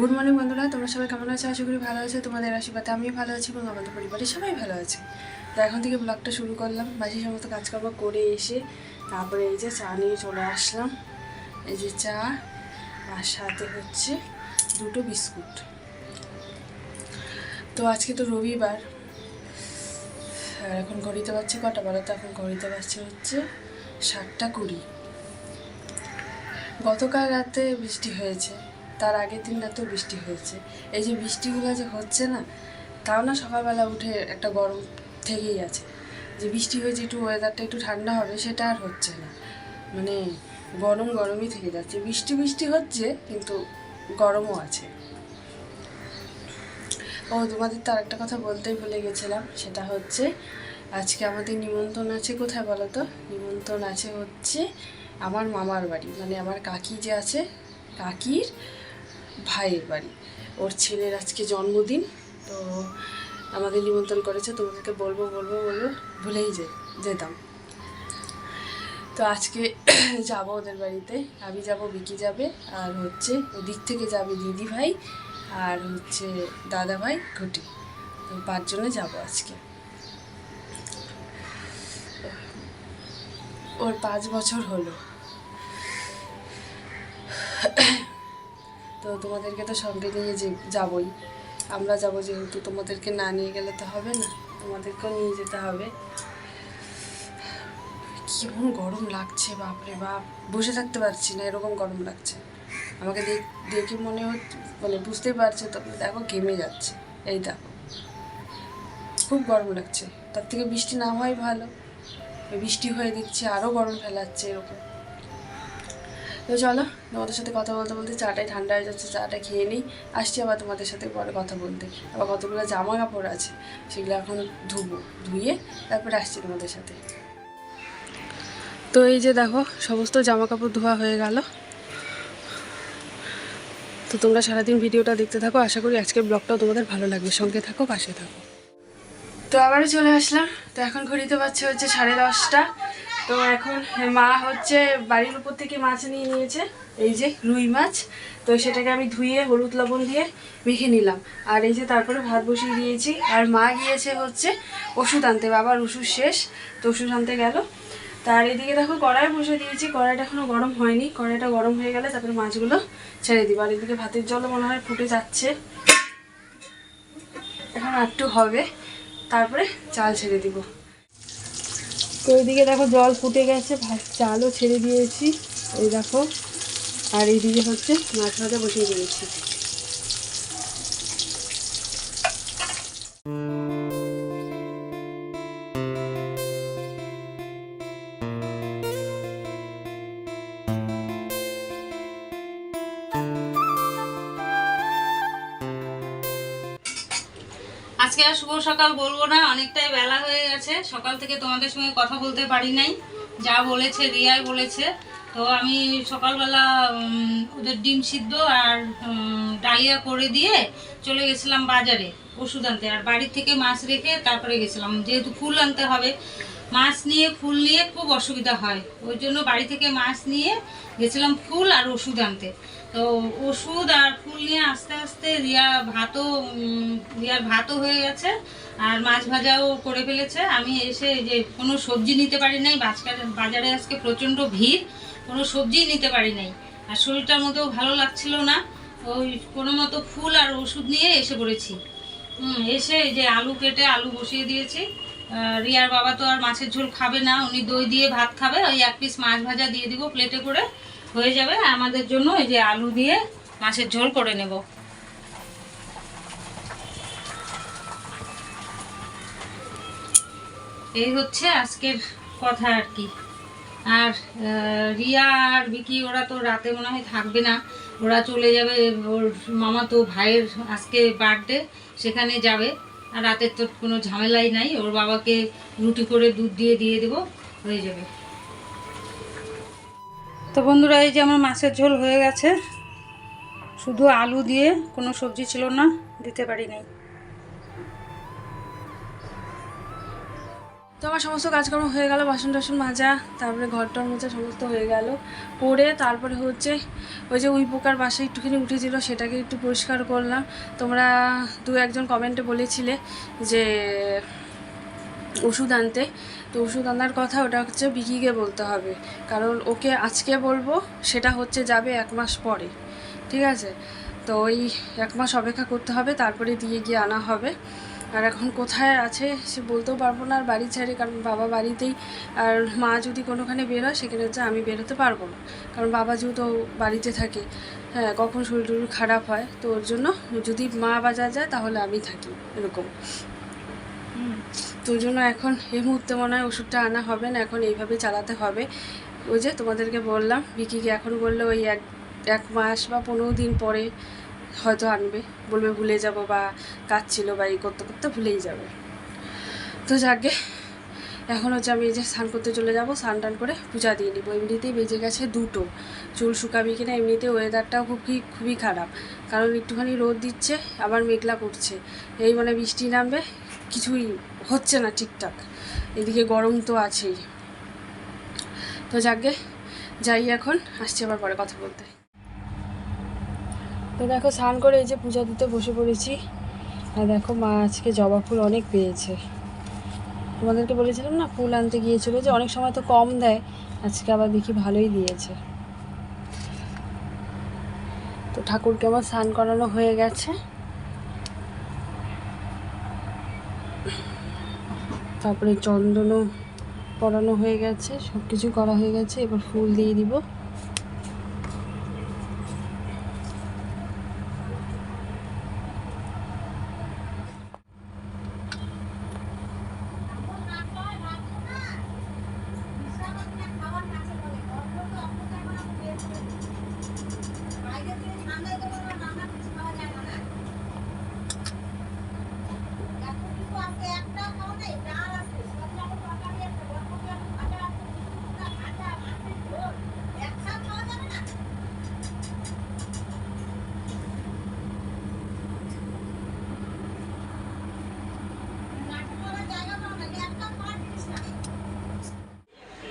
Good morning বন্ধুরা। তোমরা সবাই কেমন আছো? আশা করি ভালো আছো। তোমাদের আশীর্বাদে আমি ভালো আছি এবং আমাদের পরিবারের সবাই ভালো আছে। তো এখন থেকে ব্লগটা শুরু করলাম। বাসি সমস্ত কাজকর্ম করে এসে তারপরে এই যে চা নিয়ে চলে আসলাম। এই যে চা আর সাথে হচ্ছে দুটো বিস্কুট। তো আজকে তো রবিবার। আর এখন ঘড়িতে পারছি কটা? বলো তো, এখন ঘড়িতে পারছি হচ্ছে সাতটা কুড়ি। গতকাল রাতে বৃষ্টি হয়েছে। তার আগের দিন রাতেও বৃষ্টি হয়েছে। এই যে বৃষ্টিগুলো যে হচ্ছে না, তাও না সকালবেলা উঠে একটা গরম থেকেই আছে। যে বৃষ্টি হয়েছে, একটু ওয়েদারটা একটু ঠান্ডা হবে, সেটা আর হচ্ছে না। মানে গরম গরমই থেকে যাচ্ছে। বৃষ্টি বৃষ্টি হচ্ছে, কিন্তু গরমও আছে। ও, তোমাদের তো আরেকটা কথা বলতেই ভুলে গেছিলাম, সেটা হচ্ছে আজকে আমাদের নিমন্ত্রণ আছে কোথায় বলো তো? নিমন্ত্রণ আছে হচ্ছে আমার মামার বাড়ি। মানে আমার কাকি যে আছে, কাকির ভাইয়ের বাড়ি। ওর ছেলের আজকে জন্মদিন, তো আমাদের নিমন্ত্রণ করেছে, তোমাদেরকে বলব বলব বলব, ভুলেই যে যেতাম। তো আজকে যাব ওদের বাড়িতে। আমি যাব, বিকি যাবে, আর হচ্ছে ওদিক থেকে যাবে দিদি ভাই, আর হচ্ছে দাদা ভাই ঘটি তো পাঁচজনে যাব আজকে। ওর পাঁচ বছর হলো। তো তোমাদেরকে তো সঙ্গে নিয়ে যে যাবই। আমরা যাব যেহেতু তোমাদেরকে না নিয়ে গেলে তো হবে না, তোমাদেরকেও নিয়ে যেতে হবে। কেমন গরম লাগছে, বাপরে বাপ। বসে থাকতে পারছি না, এরকম গরম লাগছে। আমাকে দেখ- মনে হচ্ছে মানে বুঝতেই পারছে তো, দেখো ঘেমে যাচ্ছে। এই দেখো। খুব গরম লাগছে। তার থেকে বৃষ্টি না হয় ভালো। বৃষ্টি হয়ে দেখছি আরও গরম ফেলাচ্ছে এরকম। তো চলো, তোমাদের সাথে কথা বলতে বলতে চাটাই ঠান্ডা হয়ে যাচ্ছে, চাটা খেয়ে নিই। আসছি আবার তোমাদের সাথে পরে কথা বলতে। আবার কতগুলো জামা কাপড় আছে, সেগুলো এখন ধুবো, ধুয়ে তারপরে আসছি তোমাদের সাথে। তো এই যে দেখো, সমস্ত জামা কাপড় ধোয়া হয়ে গেল। তো তোমরা সারাদিন ভিডিওটা দেখতে থাকো, আশা করি আজকের ব্লগটাও তোমাদের ভালো লাগবে। সঙ্গে থাকো, পাশে থাকো। তো আবারও চলে আসলাম। তো এখন ঘড়িতে পাচ্ছে হচ্ছে সাড়ে দশটা। তো এখন মা হচ্ছে বাড়ির উপর থেকে মাছ নিয়ে নিয়েছে, এই যে রুই মাছ। তো সেটাকে আমি ধুয়ে হলুদ লবণ দিয়ে মেখে নিলাম। আর এই যে তারপরে ভাত বসিয়ে দিয়েছি। আর মা গিয়েছে হচ্ছে ওষুধ আনতে, বাবার ওষুধ শেষ, তো ওষুধ আনতে গেল। তার এদিকে দেখো কড়াই বসে দিয়েছি, কড়াইটা এখনও গরম হয়নি। কড়াইটা গরম হয়ে গেলে তারপরে মাছগুলো ছেড়ে দিব। আর এদিকে ভাতের জলও মনে হয় ফুটে যাচ্ছে। এখন একটু হবে, তারপরে চাল ছেড়ে দিব। তো ওইদিকে দেখো জল ফুটে গেছে, ভাত চালও ছেড়ে দিয়েছি। এই দেখো, আর এইদিকে হচ্ছে মাছ ভাজা বসিয়ে দিয়েছি। আজকে আর শুভ সকাল বলব না, অনেকটাই বেলা হয়ে গেছে। সকাল থেকে তোমাদের সঙ্গে কথা বলতে পারি নাই। যা বলেছে, রিয়াই বলেছে। তো আমি সকালবেলা ওদের ডিম সিদ্ধ আর ডালিয়া করে দিয়ে চলে গেছিলাম বাজারে ওষুধ আনতে। আর বাড়ির থেকে মাছ রেখে তারপরে গেছিলাম। যেহেতু ফুল আনতে হবে, মাছ নিয়ে, ফুল নিয়ে খুব অসুবিধা হয়। ওই জন্য বাড়ি থেকে মাছ নিয়ে গেছিলাম ফুল আর ওষুধ আনতে। তো ওষুধ আর ফুল নিয়ে আস্তে আস্তে রিয়া ভাতও রিয়ার ভাতও হয়ে গেছে আর মাছ ভাজাও করে ফেলেছে। আমি এসে যে কোনো সবজি নিতে পারি নাই বাজারে আজকে প্রচণ্ড ভিড়, কোনো সবজিই নিতে পারি নাই। আর শরীরটার মধ্যেও ভালো লাগছিল না, ওই কোনো মতো ফুল আর ওষুধ নিয়ে এসে পড়েছি। এসে যে আলু কেটে আলু বসিয়ে দিয়েছি। রিয়ার বাবা তো আর মাছের ঝোল খাবে না, উনি দই দিয়ে ভাত খাবে, ওই এক পিস মাছ ভাজা দিয়ে দিব প্লেটে করে। হয়ে যাবে। আমাদের জন্য এই যে আলু দিয়ে মাছের ঝোল করে নেব। এই হচ্ছে আজকের কথা আর কি। আর রিয়া আর বিকি ওরা তো রাতে মনে হয় থাকবে না। ওরা চলে যাবে, ওর মামা তো ভাইয়ের আজকে বার্থডে সেখানে যাবে। আর রাতের তো কোনো ঝামেলাই নাই, ওর বাবাকে রুটি করে দুধ দিয়ে দিয়ে দেবো, হয়ে যাবে। তো বন্ধুরা, এই যে আমার মাছের ঝোল হয়ে গেছে। শুধু আলু দিয়ে কোনো সবজি ছিল না, দিতে পারি নাই তো আমার সমস্ত কাজকর্ম হয়ে গেল, বাসন টাসন মাজা, তারপরে ঘর টর মোছা, সমস্ত হয়ে গেল। করে তারপরে হচ্ছে ওই যে উই পোকার বাসায় একটুখানি উঠেছিল, সেটাকে একটু পরিষ্কার করলাম। তোমরা দু একজন কমেন্টে বলেছিলে যে ওষুধ আনতে। তো ওষুধ আনার কথা ওটা হচ্ছে বিকিকে বলতে হবে। কারণ ওকে আজকে বলব, সেটা হচ্ছে যাবে এক মাস পরে। ঠিক আছে? তো ওই এক মাস অপেক্ষা করতে হবে, তারপরে দিয়ে গিয়ে আনা হবে। আর এখন কোথায় আছে সে বলতেও পারব না, আর বাড়ি ছেড়ে, কারণ বাবা বাড়িতেই, আর মা যদি কোনোখানে বেরোয় সেখানে হচ্ছে আমি বেরোতে পারব না। কারণ বাবা যেহেতু বাড়িতে থাকে হ্যাঁ কখন শরীর খারাপ হয়, তো ওর জন্য যদি মা বাজার যায়, তাহলে আমি থাকি, এরকম। তো জন্য এখন এই মুহূর্তে মনে হয় ওষুধটা আনা হবে না, এখন এইভাবে চালাতে হবে। ওই যে তোমাদেরকে বললাম বিকিকে এখন বললে ওই এক এক মাস বা পনেরো দিন পরে হয়তো আনবে। বলবে ভুলে যাব বা কাজ ছিল বা এই করতে করতে ভুলেই যাবে। তো যাকে, এখন হচ্ছে আমি এই যে স্নান করতে চলে যাব, স্নান টান করে পূজা দিয়ে নিবো। এমনিতেই বেজে গেছে দুটো। চুল শুকাবি কিনা এমনিতে ওয়েদারটাও খুবই খুবই খারাপ। কারণ একটুখানি রোদ দিচ্ছে, আবার মেঘলা করছে। এই মানে বৃষ্টি নামবে কিছুই হচ্ছে না ঠিকঠাক। এদিকে গরম তো আছেই। তো যাকে যাই এখন, আসছি আবার পরে কথা বলতে। তো দেখো, স্নান করে এই যে পূজা দিতে বসে পড়েছি। আর দেখো, মা আজকে জবা ফুল অনেক পেয়েছে। তোমাদেরকে বলেছিলাম না, ফুল আনতে গিয়েছিল যে অনেক সময় তো কম দেয়, আজকে আবার দেখি ভালোই দিয়েছে। তো ঠাকুরকে আমার স্নান করানো হয়ে গেছে। তারপরে চন্দনও পরানো হয়ে গেছে সব কিছু করা হয়ে গেছে এবার ফুল দিয়ে দিব।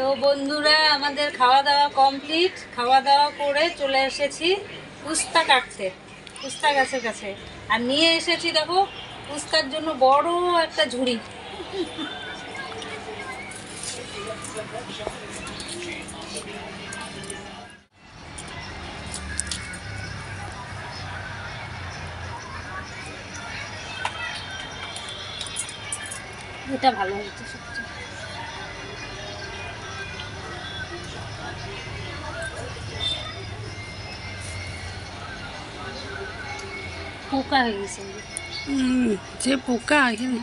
তো বন্ধুরা, আমাদের খাওয়া দাওয়া কমপ্লিট খাওয়া দাওয়া করে চলে এসেছি উস্তা কাটতে উস্তা গাছের কাছে। আর নিয়ে এসেছি, দেখো উস্তার জন্য বড় একটা ঝুড়ি। এটা ভালো হয়েছে সবচেয়ে। পোকা হয়ে গেছে। যে পোকা এখানে।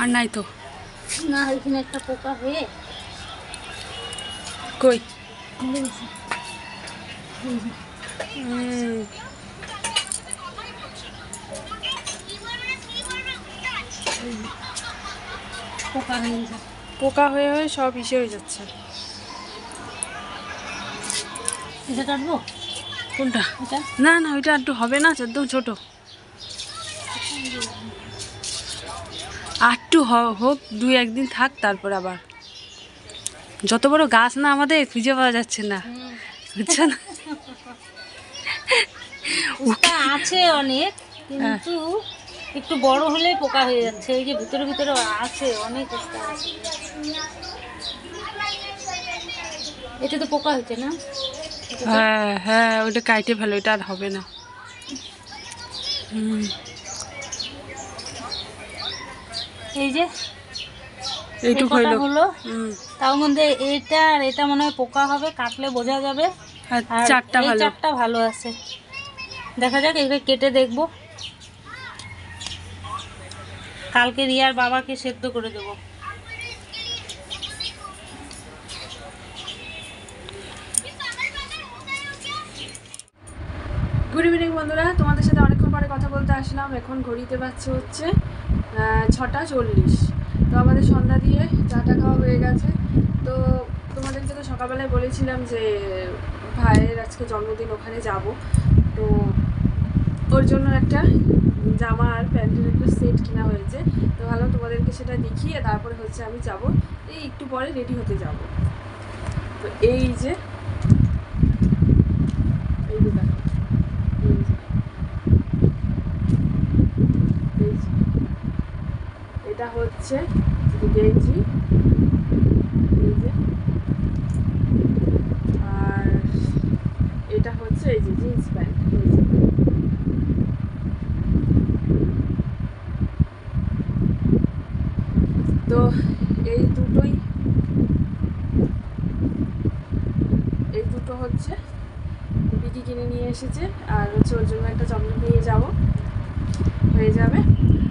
আর নাই তো। না এখানে একটা পোকা হয়ে কই? পোকা হয়ে গেছে। পোকা হয়ে হয়ে সব ইসে হয়ে যাচ্ছে। এটা কাটবো কোনটা? না না ওইটা একটু হবে না একদম ছোট। আটটু হোক দুই একদিন থাক তারপর আবার। যত বড় গাছ না আমাদের খুঁজে পাওয়া যাচ্ছে না। বুঝছ না? আছে অনেক কিন্তু একটু বড় হলে পোকা হয়ে যাচ্ছে এই যে ভিতরে ভিতরে আছে অনেক এটা তো পোকা হয়েছে না? হ্যাঁ হ্যাঁ ওইটা কাইটে ভালো এটা আর হবে না। এই যে এইটুকু হলো। তার মধ্যে এটা আর এটা মনে হয় পোকা হবে কাটলে বোঝা যাবে। আর চারটা ভালো। চারটা ভালো আছে। দেখা যাক এগুলো কেটে দেখব। কালকে রিয়ার বাবাকে সেদ্ধ করে দেবো। গুড ইভিনিং বন্ধুরা। তোমাদের সাথে অনেকক্ষণ পরে কথা বলতে আসলাম। এখন ঘড়িতে পাচ্ছে হচ্ছে ছটা চল্লিশ। তো আমাদের সন্ধ্যা দিয়ে চাটা খাওয়া হয়ে গেছে। তো তোমাদেরকে তো সকালবেলায় বলেছিলাম যে, ভাইয়ের আজকে জন্মদিন, ওখানে যাব। তো ওর জন্য একটা জামা আর প্যান্টের একটু সেট কেনা হয়েছে তো ভাবলাম তোমাদেরকে সেটা দেখিয়ে তারপরে হচ্ছে আমি যাব এই একটু পরে রেডি হতে যাব তো। এই যে। এটা হচ্ছে গেঞ্জি, এই যে আর এটা হচ্ছে এই যে জিন্স প্যান্ট এই যে তো এই দুটোই এই দুটো হচ্ছে। বিকি কিনে নিয়ে এসেছে। আর হচ্ছে ওর জন্য একটা চকলেট নিয়ে যাব। হয়ে যাবে।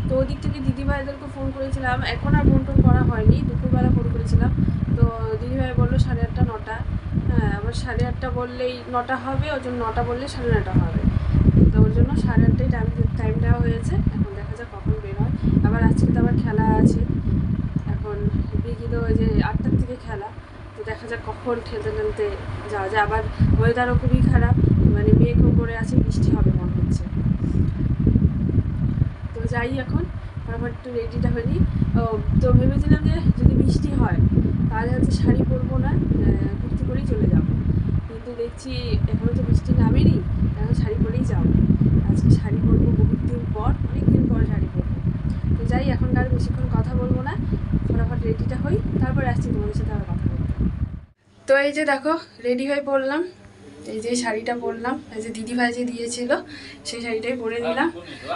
তো ওদিক থেকে দিদিভাইদেরকে ফোন করেছিলাম। এখন আর ফোন টোন করা হয়নি। দুপুরবেলা ফোন করেছিলাম। তো দিদিভাই বলল সাড়ে আটটা, নটা। হ্যাঁ আবার সাড়ে আটটা বললেই নটা হবে। ওর জন্য নটা বললে সাড়ে নটা হবে। তো ওর জন্য সাড়ে আটটায় টাইম টাইম দেওয়া হয়েছে। এখন দেখা যাক কখন বের হয় আবার আজকে তো আবার খেলা আছে। এখন বিকিলো ওই যে আটটার থেকে খেলা। তো দেখা যাক কখন খেলতে খেলতে যাওয়া যায়। আবার ওয়েদারও খুবই খারাপ মানে মেঘও করে আছে, বৃষ্টি হবে মনে হচ্ছে। তো যাই এখন ফটাফট একটু রেডিটা হয়নি। তো ভেবেছিলাম যে যদি বৃষ্টি হয়, তাহলে হচ্ছে শাড়ি পরবো না কুর্তি পরেই চলে যাব। কিন্তু দেখছি এখনও তো বৃষ্টি নামেনি এখন শাড়ি পরেই যাব। আজকে শাড়ি পরবো বহুত দিন পর অনেক দিন পর শাড়ি পরবো। তো যাই এখন আর বেশিক্ষণ কথা বলব না, ফটাফট রেডিটা হই, তারপরে আসছি তোমাদের সাথে আবার কথা তো এই যে দেখো রেডি হয়ে পড়লাম। এই যে শাড়িটা পরলাম, এই যে দিদিভাই যে দিয়েছিল, সেই শাড়িটাই পরে নিলাম।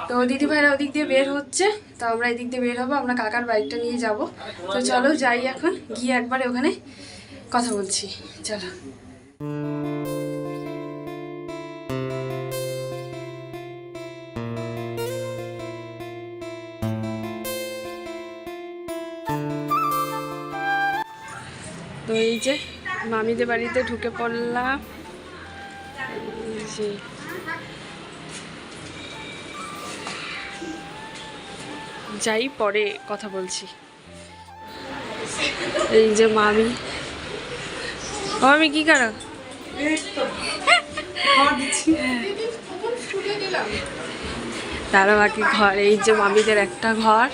তো দিদিভাইরা ওদিক দিয়ে বের হচ্ছে, তো আমরা এদিক দিয়ে বের হব, আমরা কাকার বাইকটা নিয়ে যাব। তো চলো যাই এখন, গিয়ে একবারে ওখানে কথা বলছি। চলো। তো এই যে মামিদের বাড়িতে ঢুকে পড়লাম। যাই পরে কথা বলছি। এই যে মামি। মামি, কি করো? তারা বাকি ঘর, এই যে মামিদের একটা ঘর।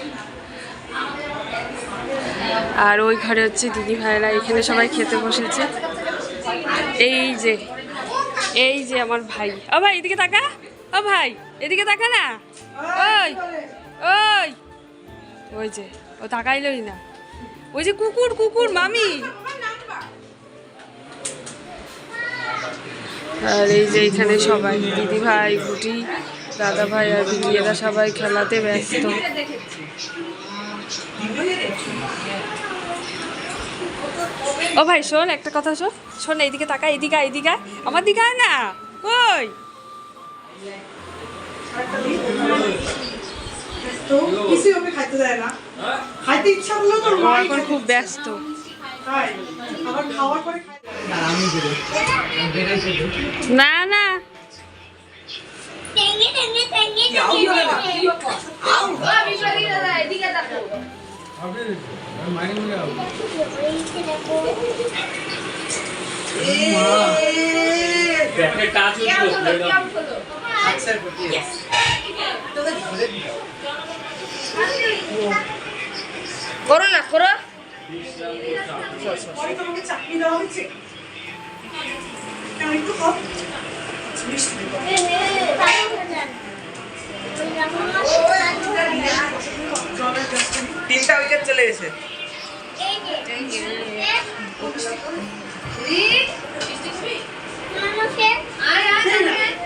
আর ওই ঘরে হচ্ছে দিদি ভাইরা এখানে সবাই খেতে বসেছে। এই যে এই যে আমার ভাই। ও ভাই, এদিকে তাকা। ও ভাই, এদিকে তাকা না। ওই ওই ওই যে, ও তাকাইলই না। ওই যে কুকুর কুকুর, মামি। আর এই যে এখানে সবাই, দিদি ভাই, গুটি, দাদা ভাই আর বিকিয়েরা সবাই খেলাতে ব্যস্ত। ও ভাই শোন একটা কথা শোন। শোন না, এদিকে তাকা এদিকে আয়, এদিকে আমার দিকে আয় না। ওই। খুব ব্যস্ত। না না। করো না করো। তোমাকে চাকরি দেওয়া হয়েছে। একটু জলের উইকেট চলে গেছে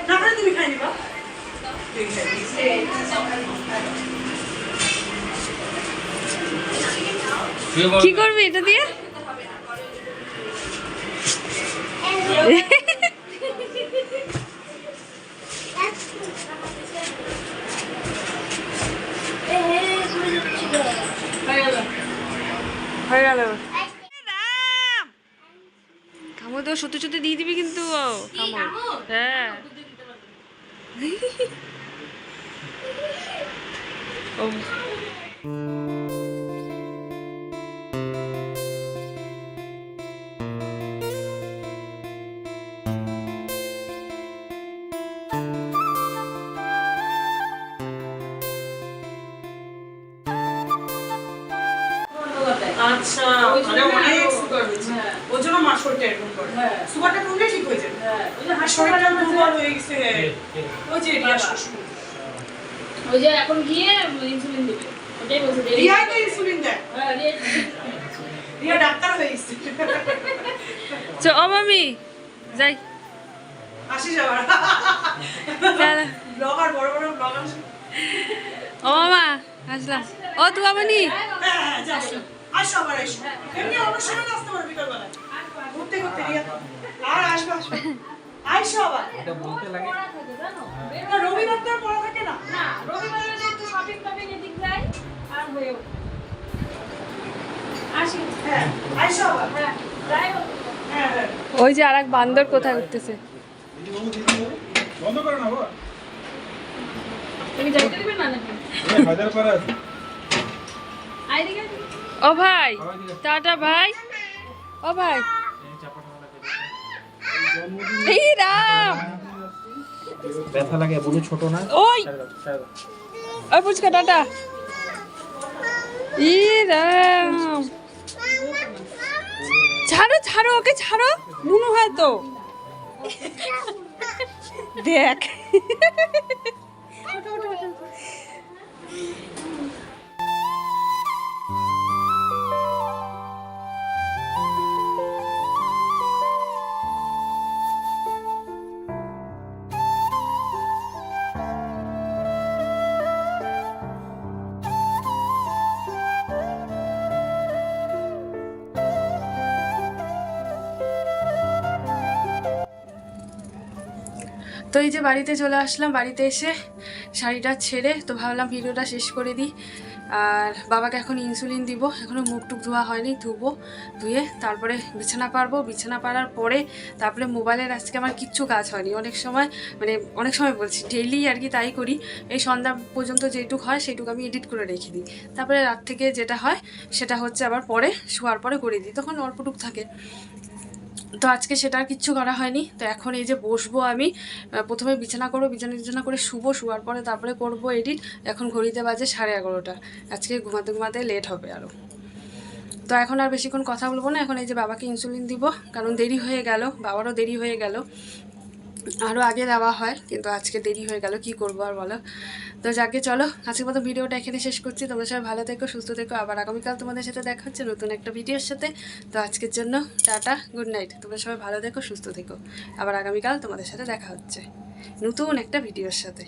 না করে তুমি খাই নিবা কি করবে এটা দিয়ে? হয়ে গেল কামড় তো সত্যি সত্যি দিয়ে দিবি কিন্তু। কামড় হ্যাঁ। ও। সুগারটা কমলে ঠিক হয়ে যাবে। শরীরটা দুর্বল হয়ে গেছে। ওই যে রিয়া শ্বশুর ওই যে এখন গিয়ে ইনসুলিন দিবে। ওটাই বলছে রিয়াই তো ইনসুলিন দেয়। হ্যাঁ, রে- রিয়া ডাক্তার হয়ে গেছে। তো ও মামি যাই। আসি যাবার ব্লগার বড় বড় ব্লগার ও মামা আসলাম। ও তু মামনি হ্যাঁ হ্যাঁ। আসো আবার আসো। এমনি আসতে পারো বিকালবেলা ঘুরতে ঘুরতে রিয়া। আর আসবে আসবে। আইসো আবার। পড়া থাকে, জানো? না, রবিবার তো পড়া থাকে না। না, রবিবারে যে একটু shopping টপিং এদিক যাই, আর হয়ে। আসি। হ্যাঁ আইসো আবার। হ্যাঁ, যাই ওই যে আরেক বান্দর কোথায় উঠতেছে? বন্ধ করে না বাবা। তুমি যাইতে দিবে না নাকি? হাজার পারা আছে। আয় এদিকে, এদিকে। ও ভাই টাটা ভাই। ও ভাই এই রাম ব্যথা লাগে বলু ছোট না? ওই! ওই পুচকা টাটা। ই রাম ছাড়ো ছাড়ো ওকে ছাড়ো। নুনু হয় তো দেখ। তো এই যে বাড়িতে চলে আসলাম, বাড়িতে এসে শাড়িটা ছেড়ে তো ভাবলাম ভিডিওটা শেষ করে দিই। আর বাবাকে এখন ইনসুলিন দিব এখনও মুখ টুক ধোয়া হয়নি, ধুবো, ধুয়ে তারপরে বিছানা পারব। বিছানা পারার পরে তারপরে মোবাইলের আজকে আমার কিচ্ছু কাজ হয়নি। অনেক সময় মানে অনেক সময় বলছি ডেইলি আর কি তাই করি। এই সন্ধ্যা পর্যন্ত যেটুক হয় সেইটুকু আমি এডিট করে রেখে দিই। তারপরে রাত থেকে যেটা হয় সেটা হচ্ছে আবার পরে, শোয়ার পরে করে দিই। তখন অল্পটুক থাকে। তো আজকে সেটা আর কিচ্ছু করা হয়নি। তো এখন এই যে বসবো আমি প্রথমে বিছানা করব বিছানা বিছানা করে শুবো, শোয়ার পরে তারপরে করব এডিট এখন ঘড়িতে বাজে সাড়ে এগারোটা। আজকে ঘুমাতে ঘুমাতে লেট হবে আরও তো এখন আর বেশিক্ষণ কথা বলব না। এখন এই যে বাবাকে ইনসুলিন দিব, কারণ দেরি হয়ে গেল, বাবারও দেরি হয়ে গেল। আরও আগে দেওয়া হয়, কিন্তু আজকে দেরি হয়ে গেল, কি করব আর বলো? তো যাকে চলো, আজকের মতো ভিডিওটা এখানে শেষ করছি। তোমরা সবাই ভালো থেকো, সুস্থ থেকো। আবার আগামীকাল তোমাদের সাথে দেখা হচ্ছে নতুন একটা ভিডিওর সাথে। তো আজকের জন্য টাটা গুড নাইট তোমরা সবাই ভালো থেকো, সুস্থ থেকো। আবার আগামীকাল তোমাদের সাথে দেখা হচ্ছে নতুন একটা ভিডিওর সাথে।